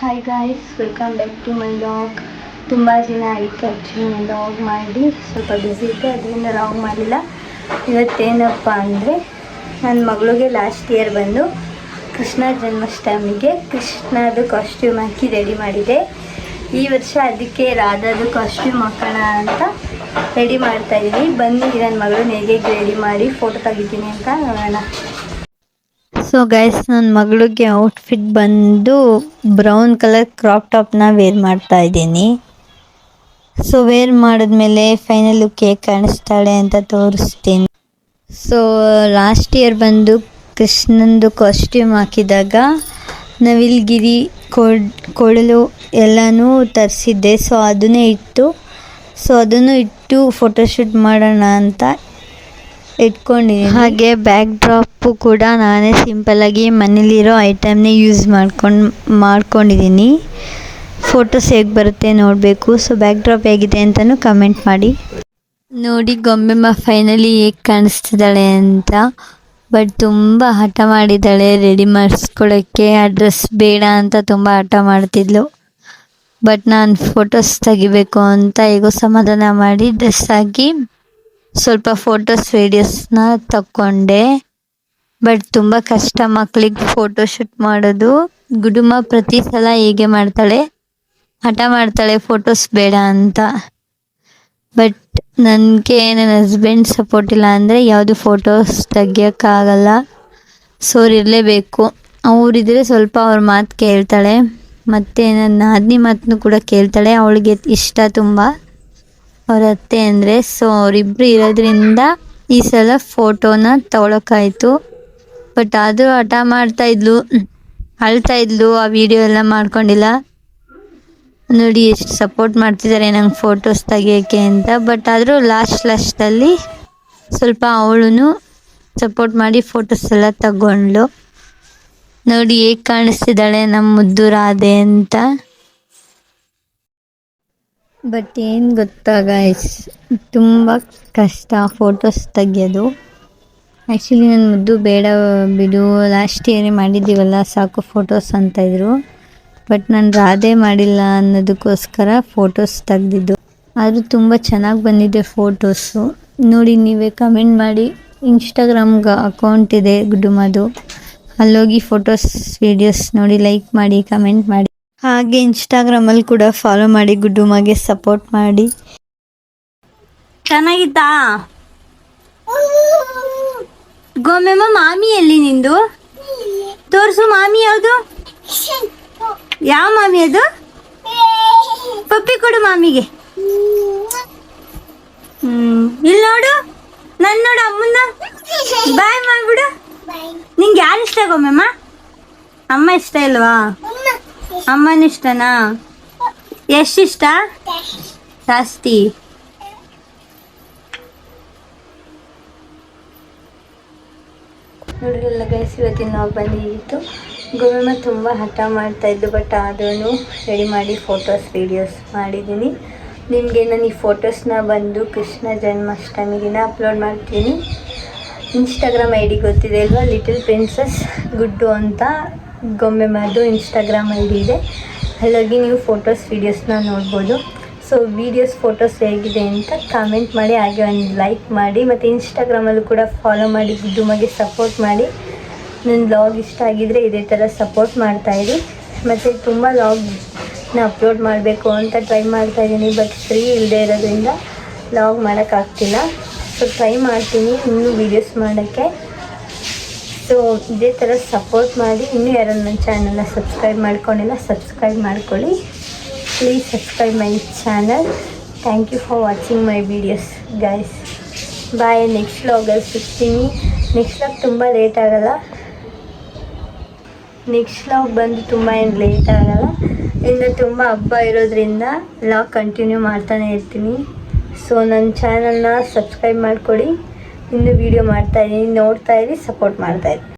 Hi guys welcome back to my vlog ತುಂಬ ದಿನ ಆಯಿತು ಆ್ಯಕ್ಚುಲಿ ಲಾಗ್ ಮಾಡಿ. ಸ್ವಲ್ಪ ಬ್ಯುಸಿ ಇತ್ತು ಅದರಿಂದ ಲಾಗ್ ಮಾಡಲಿಲ್ಲ ಇವತ್ತೇನಪ್ಪ ಅಂದರೆ ನನ್ನ ಮಗಳಿಗೆ ಲಾಸ್ಟ್ ಇಯರ್ ಬಂದು ಕೃಷ್ಣ ಜನ್ಮಾಷ್ಟಮಿಗೆ ಕೃಷ್ಣದು ಕಾಸ್ಟ್ಯೂಮ್ ಹಾಕಿ ರೆಡಿ ಮಾಡಿದೆ. ಈ ವರ್ಷ ಅದಕ್ಕೆ ರಾಧಾದು ಕಾಸ್ಟ್ಯೂಮ್ ಹಾಕೋಣ ಅಂತ ರೆಡಿ ಮಾಡ್ತಾ ಇದ್ದೀನಿ ಬನ್ನಿ ನನ್ನ ಮಗಳನ್ನ ಹೇಗೆ ರೆಡಿ ಮಾಡಿ ಫೋಟೋ ತೆಗಿತೀನಿ ಅಂತ ನೋಡೋಣ. ಸೊ ಗೈಸ್ ನನ್ನ ಮಗಳಿಗೆ ಔಟ್ಫಿಟ್ ಬಂದು ಬ್ರೌನ್ ಕಲರ್ ಕ್ರಾಪ್ ಟಾಪ್ನ ವೇರ್ ಮಾಡ್ತಾ ಇದ್ದೀನಿ. ಸೊ ವೇರ್ ಮಾಡಿದ್ಮೇಲೆ ಫೈನಲ್ ಹೇಗೆ ಕಾಣಿಸ್ತಾಳೆ ಅಂತ ತೋರಿಸ್ತೀನಿ. ಸೊ ಲಾಸ್ಟ್ ಇಯರ್ ಬಂದು ಕೃಷ್ಣಂದು ಕಾಸ್ಟ್ಯೂಮ್ ಹಾಕಿದಾಗ ನವಿಲ್ಗಿರಿ ಕೊಡ್ ಕೊಳಲು ಎಲ್ಲನೂ ತರಿಸಿದ್ದೆ. ಸೊ ಅದನ್ನೇ ಇಟ್ಟು ಸೊ ಅದನ್ನು ಇಟ್ಟು ಫೋಟೋಶೂಟ್ ಮಾಡೋಣ ಅಂತ ಇಟ್ಕೊಂಡಿದ್ದೀನಿ ಹಾಗೆ ಬ್ಯಾಕ್ ಡ್ರಾಪು ಕೂಡ ನಾನೇ ಸಿಂಪಲ್ಲಾಗಿ ಮನೇಲಿರೋ ಐಟಮ್ನೇ ಯೂಸ್ ಮಾಡ್ಕೊಂಡು ಮಾಡ್ಕೊಂಡಿದ್ದೀನಿ ಫೋಟೋಸ್ ಹೇಗೆ ಬರುತ್ತೆ ನೋಡಬೇಕು. ಸೊ ಬ್ಯಾಕ್ ಡ್ರಾಪ್ ಹೇಗಿದೆ ಅಂತಲೂ ಕಮೆಂಟ್ ಮಾಡಿ. ನೋಡಿ ಗೊಂಬೆಮ್ಮ ಫೈನಲಿ ಹೇಗೆ ಕಾಣಿಸ್ತಿದ್ದಾಳೆ ಅಂತ. ಬಟ್ ತುಂಬ ಹಠ ಮಾಡಿದ್ದಾಳೆ. ರೆಡಿ ಮಾಡಿಸ್ಕೊಳ್ಳೋಕ್ಕೆ ಆ ಡ್ರೆಸ್ ಬೇಡ ಅಂತ ತುಂಬ ಹಠ ಮಾಡ್ತಿದ್ಲು. ಬಟ್ ನಾನು ಫೋಟೋಸ್ ತೆಗಿಬೇಕು ಅಂತ ಹೇಗೋ ಸಮಾಧಾನ ಮಾಡಿ ಡ್ರೆಸ್ ಹಾಕಿ ಸ್ವಲ್ಪ ಫೋಟೋಸ್ ವೀಡಿಯೋಸ್ನ ತಕ್ಕೊಂಡೆ. ಬಟ್ ತುಂಬ ಕಷ್ಟ ಮಕ್ಕಳಿಗೆ ಫೋಟೋ ಶೂಟ್ ಮಾಡೋದು. ಗುಡುಮ ಪ್ರತಿ ಸಲ ಹೀಗೆ ಮಾಡ್ತಾಳೆ. ಹಠ ಮಾಡ್ತಾಳೆ ಫೋಟೋಸ್ ಬೇಡ ಅಂತ. ಬಟ್ ನನಗೆ ನನ್ನ ಹಸ್ಬೆಂಡ್ ಸಪೋರ್ಟ್ ಇಲ್ಲ ಅಂದರೆ ಯಾವುದು ಫೋಟೋಸ್ ತೆಗಿಯೋಕ್ಕಾಗಲ್ಲ ಸೊ ಅವ್ರು ಇರಲೇಬೇಕು ಅವರಿದ್ರೆ ಸ್ವಲ್ಪ ಅವ್ರ ಮಾತು ಕೇಳ್ತಾಳೆ. ಮತ್ತು ನನ್ನ ನಾದಿನಿ ಮಾತನ್ನು ಕೂಡ ಕೇಳ್ತಾಳೆ. ಅವಳಿಗೆ ಇಷ್ಟ ತುಂಬ. ಅವ್ರ ಅತ್ತೆ ಅಂದರೆ ಸೊ ಅವರಿಬ್ಬರು ಇರೋದ್ರಿಂದ ಈ ಸಲ ಫೋಟೋನ ತಗೊಳಕ್ಕಾಯ್ತು ಬಟ್ ಆದರೂ ಹಠ ಮಾಡ್ತಾ ಇದ್ಲು, ಅಳ್ತಾ ಇದ್ಲು, ಆ ವಿಡಿಯೋ ಎಲ್ಲ ಮಾಡ್ಕೊಂಡಿಲ್ಲ. ನೋಡಿ ಎಷ್ಟು ಸಪೋರ್ಟ್ ಮಾಡ್ತಿದ್ದಾರೆ ನಂಗೆ ಫೋಟೋಸ್ ತೆಗಿಯೋಕ್ಕೆ ಅಂತ. ಬಟ್ ಆದರೂ ಲಾಸ್ಟ್ ಲಾಸ್ಟಲ್ಲಿ ಸ್ವಲ್ಪ ಅವಳು ಸಪೋರ್ಟ್ ಮಾಡಿ ಫೋಟೋಸ್ ಎಲ್ಲ ತಗೊಂಡ್ಳು. ನೋಡಿ ಹೇಗೆ ಕಾಣಿಸ್ತಿದ್ದಾಳೆ ನಮ್ಮ ಮುದ್ದು ರಾಧೆ ಅಂತ. ಬಟ್ ಏನು ಗೊತ್ತಾ ಗೈಸ್ ತುಂಬ ಕಷ್ಟ. ಫೋಟೋಸ್ ತೆಗಿಯೋದು. ಆ್ಯಕ್ಚುಲಿ ನನ್ನ ಮುದ್ದು ಬೇಡ ಬಿಡು. ಲಾಸ್ಟ್ ಇಯರೇ ಮಾಡಿದ್ದೀವಲ್ಲ, ಸಾಕು ಫೋಟೋಸ್ ಅಂತ ಇದ್ರು. ಬಟ್ ನಾನು ರಾಧೆ ಮಾಡಿಲ್ಲ ಅನ್ನೋದಕ್ಕೋಸ್ಕರ ಫೋಟೋಸ್ ತೆಗ್ದಿದ್ದು. ಆದರೂ ತುಂಬ ಚೆನ್ನಾಗಿ ಬಂದಿದೆ ಫೋಟೋಸು ನೋಡಿ, ನೀವೇ ಕಮೆಂಟ್ ಮಾಡಿ. ಇನ್ಸ್ಟಾಗ್ರಾಮ್ಗೆ ಅಕೌಂಟ್ ಇದೆ ಗುಡುಮದು ಅಲ್ಲೋಗಿ ಫೋಟೋಸ್ ವೀಡಿಯೋಸ್ ನೋಡಿ ಲೈಕ್ ಮಾಡಿ ಕಮೆಂಟ್ ಮಾಡಿ. ಹಾಗೆ ಇನ್ಸ್ಟಾಗ್ರಾಮಲ್ಲಿ ಕೂಡ ಫಾಲೋ ಮಾಡಿ ಗುಡ್ಡುಮಾಗೆ ಸಪೋರ್ಟ್ ಮಾಡಿ. ಚೆನ್ನಾಗಿತ್ತಾ? ಗೋಮೆಮ್ಮ ಮಾಮಿ ಎಲ್ಲಿ ನಿಂದು? ತೋರಿಸು ಮಾಮಿ ಯಾವುದು? ಯಾವ ಮಾಮಿ ಅದು? ಪಪ್ಪಿ ಕೊಡು ಮಾಮಿಗೆ. ಹ್ಮ್ ಇಲ್ಲಿ ನೋಡು, ನನ್ ನೋಡು ಅಮ್ಮನ ಬಾಯ್ ಮಾಡ್ಬಿಡು. ನಿಂಗೆ ಯಾರು ಇಷ್ಟ ಗೋಮೆಮ್ಮ ಅಮ್ಮ ಇಷ್ಟ ಇಲ್ವಾ? ಅಮ್ಮನ ಇಷ್ಟನಾ? ಎಷ್ಟಿಷ್ಟ? ಜಾಸ್ತಿ. ನೋಡಿರಲ್ಲ ಗೈಸ್ ಇವತ್ತಿನ ನಾವು ಬಂದಿತ್ತು ಗುರುನ ತುಂಬ ಹಠ ಮಾಡ್ತಾ ಇದ್ದು ಬಟ್ ಆದ್ರೂ ರೆಡಿ ಮಾಡಿ ಫೋಟೋಸ್ ವೀಡಿಯೋಸ್ ಮಾಡಿದ್ದೀನಿ. ನಿಮಗೆ ನಾನು ಈ ಫೋಟೋಸ್ನ ಬಂದು ಕೃಷ್ಣ ಜನ್ಮಾಷ್ಟಮಿ ದಿನ ಅಪ್ಲೋಡ್ ಮಾಡ್ತೀನಿ. ಇನ್ಸ್ಟಾಗ್ರಾಮ್ ಐ ಡಿ ಗೊತ್ತಿದೆ ಅಲ್ವಾ? ಲಿಟಲ್ ಪ್ರಿನ್ಸಸ್ ಗುಡ್ಡು ಅಂತ. ಗೊಂಬೆಮದು ಇನ್ಸ್ಟಾಗ್ರಾಮ್ ಐ ಡಿ ಇದೆ. ಅಲ್ಲೋಗಿ ನೀವು ಫೋಟೋಸ್ ವೀಡಿಯೋಸ್ನ ನೋಡ್ಬೋದು. ಸೊ ವೀಡಿಯೋಸ್ ಫೋಟೋಸ್ ಹೇಗಿದೆ ಅಂತ ಕಾಮೆಂಟ್ ಮಾಡಿ, ಹಾಗೆ ಒಂದು ಲೈಕ್ ಮಾಡಿ, ಮತ್ತು ಇನ್ಸ್ಟಾಗ್ರಾಮಲ್ಲೂ ಕೂಡ ಫಾಲೋ ಮಾಡಿ ಗುಡ್ಡುಮಗೆ ಸಪೋರ್ಟ್ ಮಾಡಿ. ನನ್ನ ಲಾಗ್ ಇಷ್ಟ ಆಗಿದ್ದರೆ ಇದೇ ಥರ ಸಪೋರ್ಟ್ ಮಾಡ್ತಾಯಿರಿ ಮತ್ತು ತುಂಬ ಲಾಗ್ನ ಅಪ್ಲೋಡ್ ಮಾಡಬೇಕು ಅಂತ ಟ್ರೈ ಮಾಡ್ತಾಯಿದ್ದೀನಿ ಬಟ್ ಫ್ರೀ ಇಲ್ಲದೆ ಇರೋದ್ರಿಂದ ಲಾಗ್ ಮಾಡೋಕ್ಕಾಗ್ತಿಲ್ಲ. ಸೊ ಟ್ರೈ ಮಾಡ್ತೀನಿ, ಇನ್ನೂ ವೀಡಿಯೋಸ್ ಮಾಡೋಕ್ಕೆ. ಸೊ, ಇದೇ ಥರ ಸಪೋರ್ಟ್ ಮಾಡಿ ಇನ್ನೂ ಯಾರು ನನ್ನ ಚಾನಲ್ನ ಸಬ್ಸ್ಕ್ರೈಬ್ ಮಾಡ್ಕೊಂಡಿಲ್ಲ ಸಬ್ಸ್ಕ್ರೈಬ್ ಮಾಡ್ಕೊಳ್ಳಿ. Please subscribe my channel thank you for watching my videos guys bye next ಲಾಗಲ್ಲಿ ಸಿಗ್ತೀನಿ. ನೆಕ್ಸ್ಟ್ ಲಾಗ್ ತುಂಬ ಲೇಟ್ ಆಗೋಲ್ಲ. ನೆಕ್ಸ್ಟ್ ಲಾಗ್ ಬಂದು ತುಂಬ ಏನು ಲೇಟ್ ಆಗೋಲ್ಲ. ಇನ್ನು ತುಂಬ ಹಬ್ಬ ಇರೋದ್ರಿಂದ ಲಾಗ್ ಕಂಟಿನ್ಯೂ ಮಾಡ್ತಾನೆ ಇರ್ತೀನಿ. ಸೊ ನನ್ನ ಚಾನಲ್ನ ಸಬ್ಸ್ಕ್ರೈಬ್ ಮಾಡಿಕೊಡಿ ಇನ್ನೂ ವೀಡಿಯೋ ನೋಡ್ತಾ ಇರಿ ಸಪೋರ್ಟ್ ಮಾಡ್ತಾಯಿರಿ